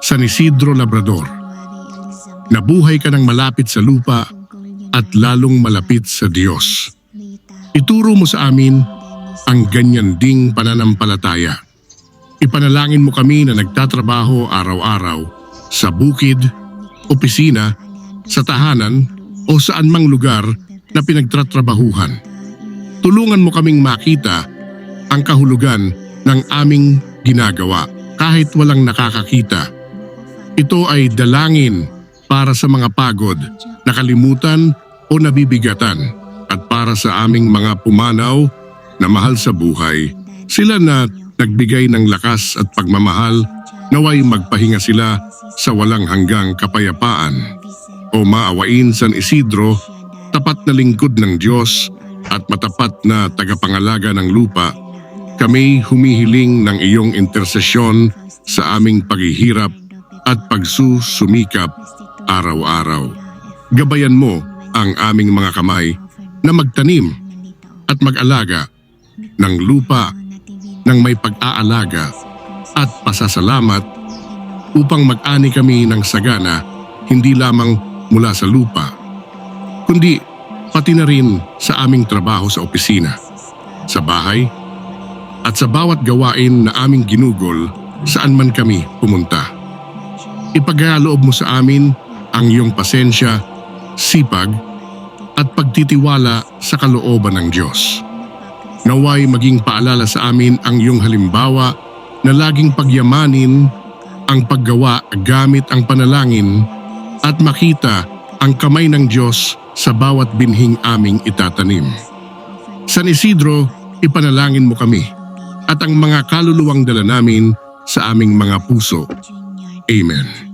San Isidro Labrador. Nabuhay ka ng malapit sa lupa at lalong malapit sa Diyos. Ituro mo sa amin ang ganyan ding pananampalataya. Ipanalangin mo kami na nagtatrabaho araw-araw sa bukid, opisina, sa tahanan o saan mang lugar na pinagtatrabahuhan. Tulungan mo kaming makita ang kahulugan ng aming ginagawa kahit walang nakakakita. Ito ay dalangin para sa mga pagod, nakalimutan o nabibigatan at para sa aming mga pumanaw na mahal sa buhay. Sila na nagbigay ng lakas at pagmamahal naway magpahinga sila sa walang hanggang kapayapaan. O maawain San Isidro, tapat na lingkod ng Diyos at matapat na tagapangalaga ng lupa, kami humihiling ng iyong intersesyon sa aming paghihirap at pagsusumikap araw-araw. Gabayan mo ang aming mga kamay na magtanim at mag-alaga ng lupa ng may pag-aalaga at pasasalamat upang mag-ani kami ng sagana hindi lamang mula sa lupa, kundi pati na rin sa aming trabaho sa opisina, sa bahay, at sa bawat gawain na aming ginugol saan man kami pumunta. Ipagkaloob mo sa amin ang iyong pasensya, sipag, at pagtitiwala sa kalooban ng Diyos. Naway maging paalala sa amin ang iyong halimbawa na laging pagyamanin ang paggawa gamit ang panalangin at makita ang kamay ng Diyos sa bawat binhing aming itatanim. San Isidro, ipanalangin mo kami at ang mga kaluluwang dala namin sa aming mga puso. Amen.